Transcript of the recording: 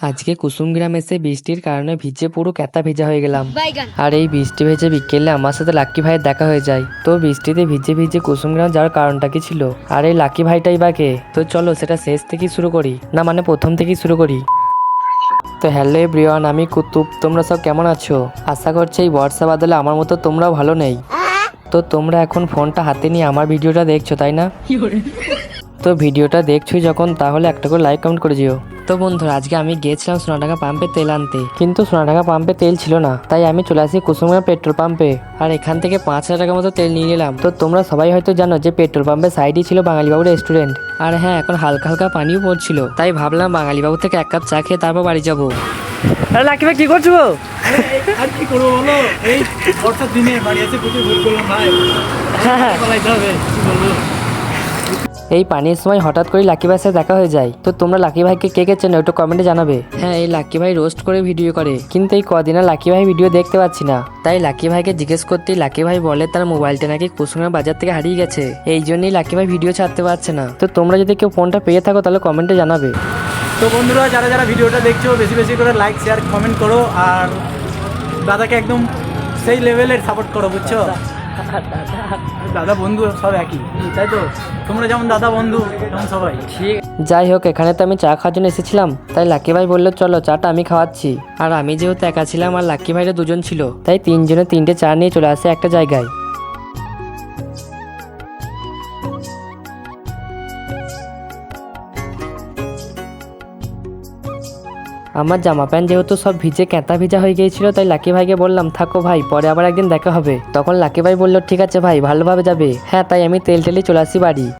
আজকে কুসুমগ্রাম এসে বৃষ্টির কারণে ভিজে পুরো ক্যাতা ভেজা হয়ে গেলাম। আর এই বৃষ্টি ভেজে বিকেলে আমার সাথে লাক্কি ভাইয়ের দেখা হয়ে যায়। তো বৃষ্টিতে ভিজে ভিজে কুসুমগ্রাম যাওয়ার কারণটা কি ছিল? আর এই লাকি ভাইটাই বা কে? তো চলো সেটা শেষ থেকেই শুরু করি। না মানে প্রথম থেকেই শুরু করি। তো হ্যালো এভরিওয়ান আমি কুতুব। তোমরা সব কেমন আছো? আশা করছি এই বর্ষা বাদলে আমার মতো তোমরাও ভালো নেই। তো তোমরা এখন ফোনটা হাতে নিয়ে আমার ভিডিওটা দেখছ তাই না? তো ভিডিওটা দেখছোই যখন তাহলে একটা করে লাইক কমেন্ট করে দিও। তো বন্ধুরা আজকে আমি গিয়েছিলাম সোনাডাঙ্গা পাম্পে তেল আনতে। কিন্তু সোনাডাঙ্গা পাম্পে তেল ছিল না তাই আমি চলে আসি কুসুমগ্রাম পেট্রোল পাম্পে আর এখান থেকে পাঁচ হাজার টাকার মতো তেল নিয়ে নিলাম তো তোমরা সবাই হয়তো জানো যে পেট্রোল পাম্পের সাইডই ছিল বাঙালিবাবু রেস্টুরেন্ট আর হ্যাঁ এখন হালকা হালকা পানিও পড়ছিল। তাই ভাবলাম বাঙালিবাবু থেকে এক কাপ চা খেয়ে তারপর বাড়ি যাব। আরে লাকি ভাই কি করছ আর কি করব বলো? এই বর্ষার দিনে বাড়ি এসে প্রচুর ভুল করলাম ভাই। হবে কি বলব? এই পানির সময় হঠাৎ করে লাকি ভাইয়ের সাথে দেখা হয়ে যায়। তো তোমরা লাকি ভাইকে কে কে চেনো একটু কমেন্টে জানাবে। হ্যাঁ এই লাকি ভাই রোস্ট করে ভিডিও করে। কিন্তু এই কদিনে লাকি ভাই ভিডিও দেখতে পাচ্ছি না। তাই লাকি ভাইকে জিজ্ঞেস করতেই লাকি ভাই বলে তার মোবাইলটা নাকি কুসুমের বাজার থেকে হারিয়ে গেছে। এই জন্যই লাকি ভাই ভিডিও ছাড়তে পারছে না। তো তোমরা যদি কেউ ফোনটা পেয়ে থাকো তাহলে কমেন্টে জানাবে। তো বন্ধুরা যারা যারা ভিডিওটা দেখছ বেশি বেশি করে লাইক শেয়ার কমেন্ট করো। আর দাদাকে একদম সেই লেভেলের সাপোর্ট করো বুঝছ? দাদা বন্ধু সব একই, তাই তো? তোমরা যেমন দাদা বন্ধু, তেমন সবাই। ঠিক। যাই হোক, এখানে তো আমি চা খাওয়ার জন্য এসেছিলাম, তাই লাকি ভাই বলল, চলো, চাটা আমি খাওয়াচ্ছি। আর আমি যেহেতু একা ছিলাম, আর লাকি ভাইরা দুজন ছিল, তাই তিনজনে তিনটে চা নিয়ে চলে আসে একটা জায়গায়। আমার জামা প্যান্ট যেহেতু সব ভিজে ক্যাঁতা ভিজা হয়ে গিয়েছিল, তাই লাকি ভাইকে বললাম, থাকো ভাই, পরে আবার একদিন দেখা হবে। তখন লাকি ভাই বলল, ঠিক আছে ভাই, ভালোভাবে যাবে। হ্যাঁ তাই আমি তেল টেলে চলে আসি বাড়ি।